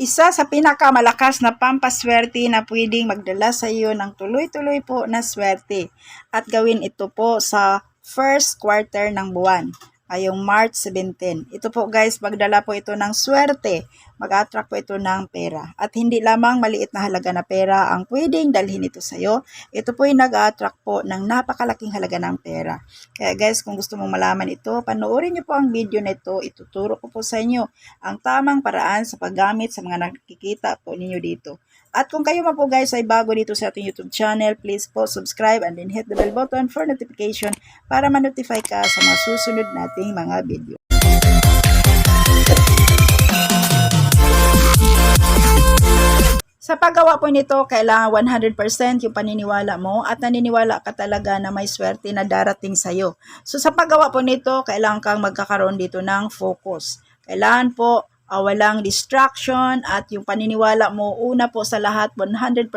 isa sa pinakamalakas na pampaswerte na pwedeng magdala sa iyo ng tuloy-tuloy po na swerte. At gawin ito po sa first quarter ng buwan, ngayong March 17. Ito po guys, magdala po ito ng swerte. Mag-attract po ito ng pera. At hindi lamang maliit na halaga na pera ang pwedeng dalhin ito sa iyo. Ito po ay nag-attract po ng napakalaking halaga ng pera. Kaya guys, kung gusto mong malaman ito, panoorin niyo po ang video na ito. Ituturo ko po sa inyo ang tamang paraan sa paggamit sa mga nakikita po ninyo dito. At kung kayo man po guys ay bago dito sa ating YouTube channel, please po subscribe and then hit the bell button for notification para ma-notify ka sa mga susunod nating mga video. Sa paggawa po nito, kailangan 100% yung paniniwala mo at naniniwala ka talaga na may swerte na darating sa'yo. So sa paggawa po nito, kailangan kang magkakaroon dito ng focus. Kailangan po ah, walang distraction at yung paniniwala mo, una po sa lahat, 100%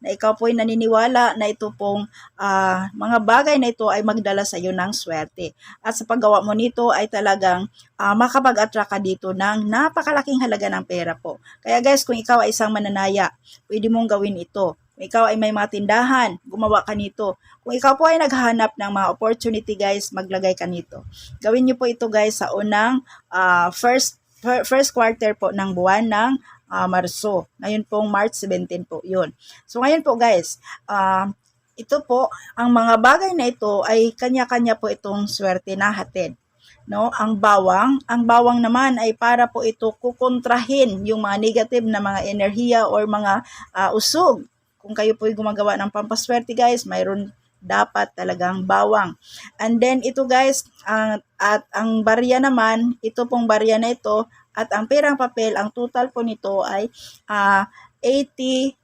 na ikaw po ay naniniwala na ito pong ah, mga bagay na ito ay magdala sa iyo ng swerte. At sa paggawa mo nito ay talagang ah, makapag-attract ka dito ng napakalaking halaga ng pera po. Kaya guys, kung ikaw ay isang mananaya, pwede mong gawin ito. Kung ikaw ay may mga tindahan, gumawa ka nito. Kung ikaw po ay naghahanap ng mga opportunity guys, maglagay ka nito. Gawin niyo po ito guys sa unang ah, first fir- first quarter po ng buwan ng ah, Marso. Ngayon pong March 17 po yun. So ngayon po guys, ah, ito po, ang mga bagay na ito ay kanya-kanya po itong swerte na hatid. No, ang bawang, ang bawang naman ay para po ito kukontrahin yung mga negative na mga enerhiya or mga ah, usog. Kung kayo po ay gumagawa ng pampaswerte guys, mayroon dapat talagang bawang. And then ito guys, ang at ang barya naman, ito pong barya na ito at ang perang papel, ang total po nito ay ah 88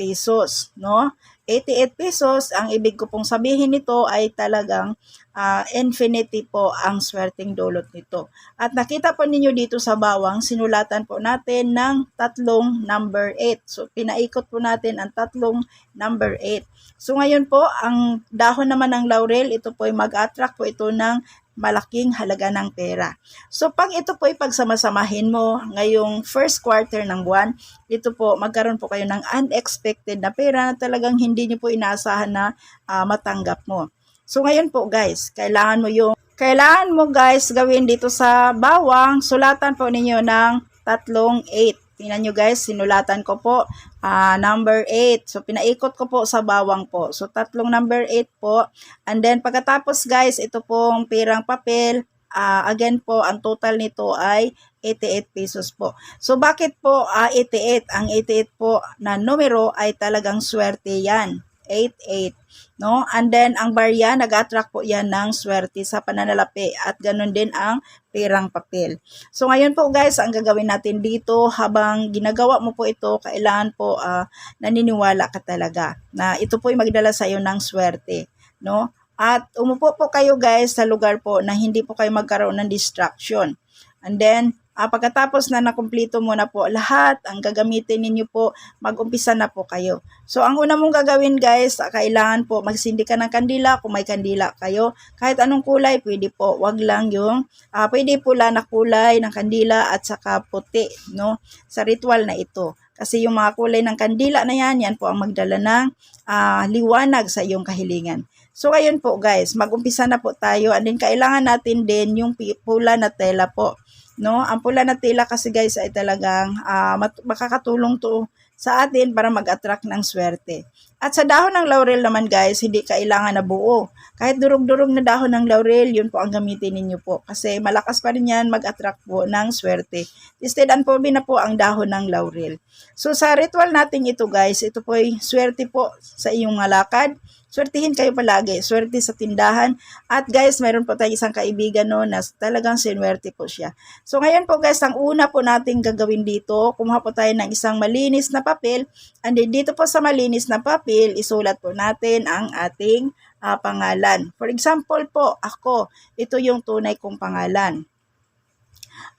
pesos, no? 88 pesos, ang ibig ko pong sabihin nito ay talagang ah, infinity po ang swerteng dulot nito. At nakita po ninyo dito sa bawang, sinulatan po natin ng tatlong number 8. So, pinaikot po natin ang tatlong number 8. So, ngayon po, ang dahon naman ng laurel, ito po ay mag-attract po ito ng malaking halaga ng pera. So, pag ito po ay pagsamasamahin mo ngayong first quarter ng buwan, ito po, magkaroon po kayo ng unexpected na pera na talagang hindi nyo po inaasahan na ah, matanggap mo. So, ngayon po guys, kailangan mo yung, kailangan mo guys gawin dito sa bawang, sulatan po ninyo ng tatlong 8. Tingnan nyo guys, sinulatan ko po ah, number 8. So, pinaikot ko po sa bawang po. So, tatlong number 8 po. And then, pagkatapos guys, ito pong pirang papel. ah, again po, ang total nito ay 88 pesos po. So, bakit po ah, 88? Ang 88 po na numero ay talagang swerte yan. 88. No? And then, ang barya, nag-attract po yan ng swerte sa pananalapi. At ganun din ang pirang papel. So, ngayon po guys, ang gagawin natin dito, habang ginagawa mo po ito, kailangan po ah, naniniwala ka talaga na ito po ay magdala sa iyo ng swerte. No? At umupo po kayo guys sa lugar po na hindi po kayo magkaroon ng distraction. And then, ah, pagkatapos na nakumplito mo na po lahat, ang gagamitin ninyo po, mag-umpisa na po kayo. So, ang una mong gagawin guys, ah, kailangan po magsindi ka ng kandila kung may kandila kayo. Kahit anong kulay, pwede po. Wag lang yung, ah, pwede pula na kulay ng kandila at saka puti, no? Sa ritual na ito. Kasi yung mga kulay ng kandila na yan, yan po ang magdala ng ah, liwanag sa iyong kahilingan. So, ngayon po guys, mag-umpisa na po tayo. And then, kailangan natin din yung pula na tela po. No? Ang pula na tela kasi guys ay talagang mat- makakatulong to sa atin para mag-attract ng swerte. At sa dahon ng laurel naman guys, hindi kailangan na buo. Kahit durog-durog na dahon ng laurel, yun po ang gamitin ninyo po. Kasi malakas pa rin yan mag-attract po ng swerte. Instead, and po na po ang dahon ng laurel. So sa ritual natin ito guys, ito po ay swerte po sa iyong mga lakad. Swertihin kayo palagi. Swerte sa tindahan. At guys, mayroon po tayong isang kaibigan no na talagang sinwerte po siya. So ngayon po guys, ang una po nating gagawin dito, kumuha po tayo ng isang malinis na papel. And dito po sa malinis na papel, isulat po natin ang ating ah, pangalan. For example po, ako, ito yung tunay kong pangalan.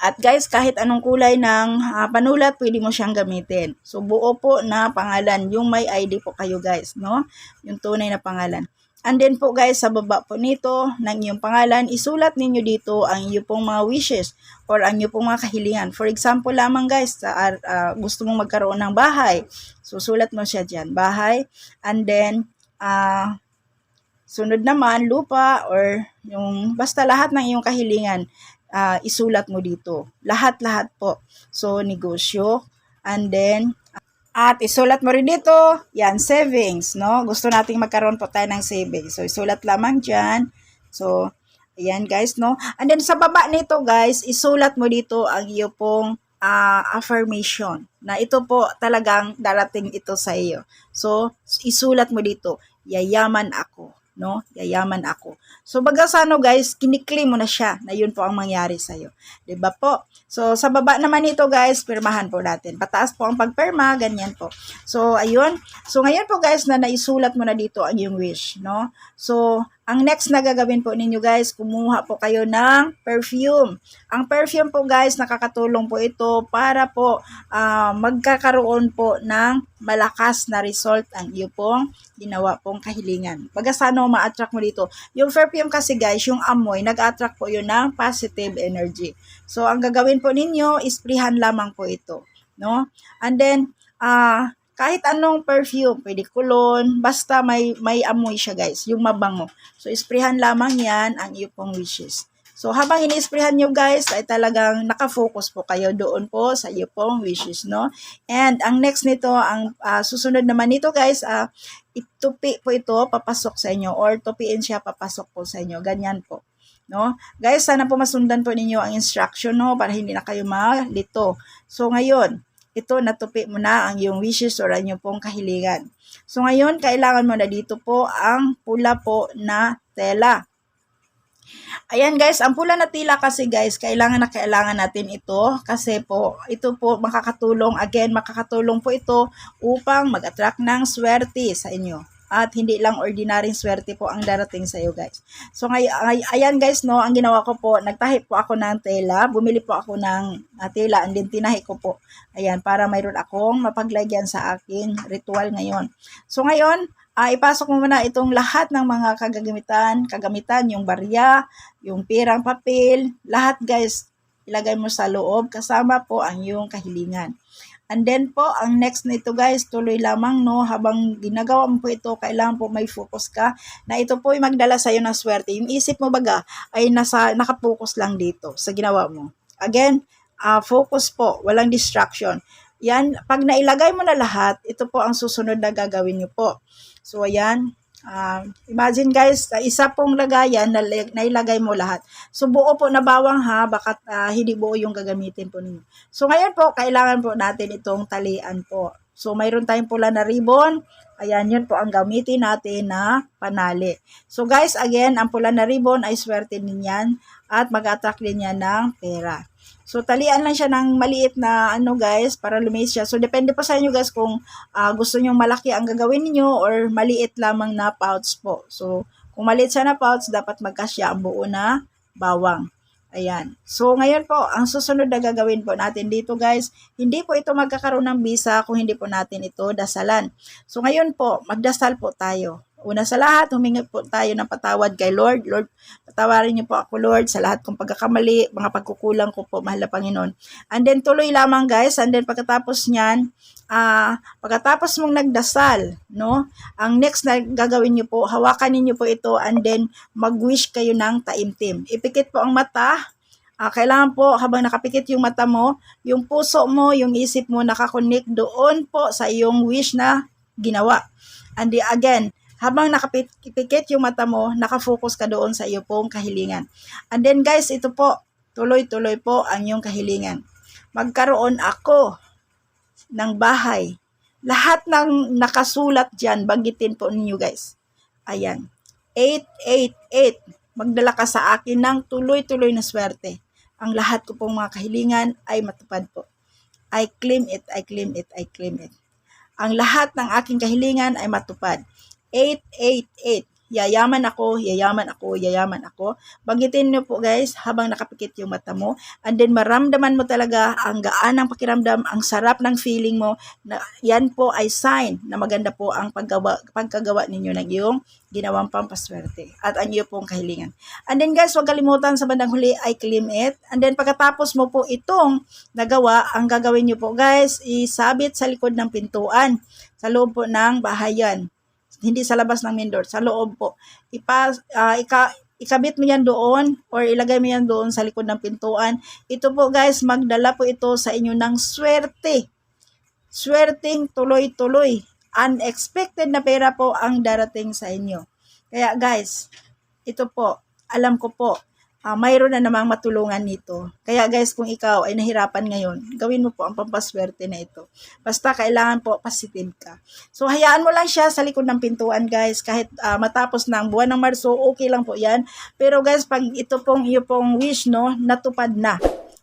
At guys, kahit anong kulay ng ah, panulat, pwede mo siyang gamitin. So, buo po na pangalan. Yung may ID po kayo guys, no? Yung tunay na pangalan. And then po guys, sa baba po nito ng iyong pangalan, isulat ninyo dito ang iyong pong mga wishes or ang iyong pong mga kahilingan. For example lamang guys, sa, ah, gusto mong magkaroon ng bahay. Susulat mo siya dyan, bahay. And then, ah sunod naman, lupa or yung basta lahat ng iyong kahilingan, ah, isulat mo dito. Lahat-lahat po. So, negosyo. And then, at isulat mo rin dito, yan, savings, no? Gusto nating magkaroon po tayo ng savings. So, isulat lamang dyan. So, ayan guys, no? And then sa baba nito guys, isulat mo dito ang iyo pong ah, affirmation na ito po talagang darating ito sa iyo. So, isulat mo dito, yayaman ako, no? Yayaman ako. So, baga sa ano guys, kiniklim mo na siya na yun po ang mangyari sa iyo. 'Di ba po? So, sa baba naman nito guys, pirmahan po natin. Pataas po ang pagpirma, ganyan po. So, ayun. So, ngayon po guys na naisulat mo na dito ang iyong wish, no? So, ang next na gagawin po ninyo guys, kumuha po kayo ng perfume. Ang perfume po guys, nakakatulong po ito para po ah, magkakaroon po ng malakas na result ang iyo pong ginawa pong kahilingan. Baga ma-attract mo dito. Yung perfume kasi guys, yung amoy, nag-attract po yun ng positive energy. So, ang gagawin po ninyo, isprihan lamang po ito. No? And then, ah kahit anong perfume, pwede cologne, basta may, may amoy siya guys, yung mabango. So, isprihan lamang yan ang iyo pong wishes. So, habang ini-sprayhan nyo guys, ay talagang nakafocus po kayo doon po sa iyo pong wishes, no? And ang next nito, ang ah, susunod naman nito guys, ah, itupi po ito papasok sa inyo or tupiin siya papasok po sa inyo. Ganyan po. No? Guys, sana po masundan po ninyo ang instruction no para hindi na kayo malito. So ngayon, ito natupi mo na ang iyong wishes or ang iyong pong kahilingan. So ngayon, kailangan mo na dito po ang pula po na tela. Ayan guys, ang pula na tila kasi guys, kailangan na kailangan natin ito kasi po, ito po makakatulong, again, makakatulong po ito upang mag-attract ng swerte sa inyo. At hindi lang ordinaryong swerte po ang darating sa iyo guys. So ngay ay, ayan guys no, ang ginawa ko po, nagtahi po ako ng tela, bumili po ako ng uh, tela and then tinahi ko po. Ayan, para mayroon akong mapaglagyan sa aking ritual ngayon. So ngayon, ah ipasok mo muna itong lahat ng mga kagamitan, kagamitan, yung barya, yung pirang papel, lahat guys, ilagay mo sa loob kasama po ang iyong kahilingan. And then po, ang next nito guys, tuloy lamang no, habang ginagawa mo po ito, kailangan po may focus ka na ito po ay magdala sa iyo ng swerte. Yung isip mo baga ay nasa, nakapokus lang dito sa ginawa mo. Again, ah focus po, walang distraction. Yan, pag nailagay mo na lahat, ito po ang susunod na gagawin niyo po. So, ayan. Ah, imagine guys, ah, isa pong lagayan na nailagay mo lahat. So, buo po na bawang ha, baka ah, hindi buo yung gagamitin po ninyo. So, ngayon po, kailangan po natin itong talian po. So, mayroon tayong pula na ribbon. Ayan, yun po ang gamitin natin na panali. So, guys, again, ang pula na ribbon ay swerte din yan at mag-attract din yan ng pera. So, talian lang siya ng maliit na ano guys, para lumis siya. So, depende po sa inyo guys kung ah, gusto nyong malaki ang gagawin niyo or maliit lamang na pouch po. So, kung maliit siya na pouch, dapat magkasya ang buo na bawang. Ayan. So, ngayon po, ang susunod na gagawin po natin dito guys, hindi po ito magkakaroon ng visa kung hindi po natin ito dasalan. So, ngayon po, magdasal po tayo. Una sa lahat, humingi po tayo ng patawad kay Lord. Lord, patawarin niyo po ako, Lord, sa lahat kong pagkakamali, mga pagkukulang ko po, mahal na Panginoon. And then, tuloy lamang, guys. And then, pagkatapos niyan, ah pagkatapos mong nagdasal, no, ang next na gagawin niyo po, hawakan niyo po ito and then mag-wish kayo ng taimtim. Ipikit po ang mata, Ah, kailangan po habang nakapikit yung mata mo, yung puso mo, yung isip mo nakakonect doon po sa iyong wish na ginawa. And the, again, habang nakapikit yung mata mo, nakafocus ka doon sa iyo pong kahilingan. And then guys, ito po, tuloy-tuloy po ang iyong kahilingan. Magkaroon ako ng bahay. Lahat ng nakasulat dyan, banggitin po ninyo guys. Ayan. 888. Magdala ka sa akin ng tuloy-tuloy na swerte. Ang lahat ko pong mga kahilingan ay matupad po. I claim it, I claim it, I claim it. Ang lahat ng aking kahilingan ay matupad. 888. yayaman ako, yayaman ako, yayaman ako. Banggitin nyo po guys habang nakapikit yung mata mo. And then maramdaman mo talaga ang gaan ng pakiramdam, ang sarap ng feeling mo na yan po ay sign na maganda po ang paggawa, pagkagawa ninyo ng iyong ginawang pampaswerte at ang iyo pong kahilingan. And then guys, huwag kalimutan sa bandang huli ay claim it. And then pagkatapos mo po itong nagawa, ang gagawin nyo po guys, isabit sa likod ng pintuan sa loob po ng bahayan. Hindi sa labas ng main door, sa loob po. Ipa, ah, ika, ikabit mo yan doon or ilagay mo yan doon sa likod ng pintuan. Ito po guys, magdala po ito sa inyo ng swerte. Swerteng tuloy-tuloy. Unexpected na pera po ang darating sa inyo. Kaya guys, ito po, alam ko po, ah, mayroon na namang matulungan nito. Kaya guys, kung ikaw ay nahirapan ngayon, gawin mo po ang pampaswerte na ito. Basta kailangan po positive ka. So, hayaan mo lang siya sa likod ng pintuan guys. Kahit ah, matapos na ang buwan ng Marso, okay lang po yan. Pero guys, pag ito pong iyo pong wish, no, natupad na.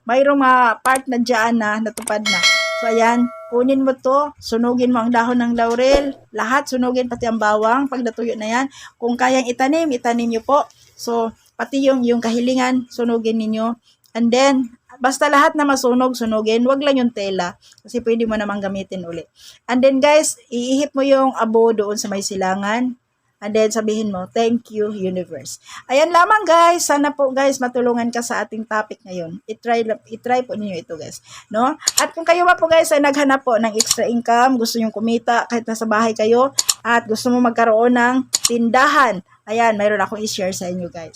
Mayroong mga part na dyan na natupad na. So, ayan, kunin mo to, sunugin mo ang dahon ng laurel, lahat sunugin, pati ang bawang, pag natuyo na yan. Kung kayang itanim, itanim nyo po. So, pati yung, yung kahilingan, sunugin ninyo. And then, basta lahat na masunog, sunugin, wag lang yung tela. Kasi pwede mo namang gamitin uli. And then guys, iihip mo yung abo doon sa may silangan. And then sabihin mo, thank you universe. Ayan lamang guys. Sana po guys matulungan ka sa ating topic ngayon. I-try, i-try po ninyo ito guys. No? At kung kayo ba po guys ay naghanap po ng extra income, gusto nyong kumita kahit nasa bahay kayo, at gusto mo magkaroon ng tindahan, ayan, mayroon akong i-share sa inyo guys.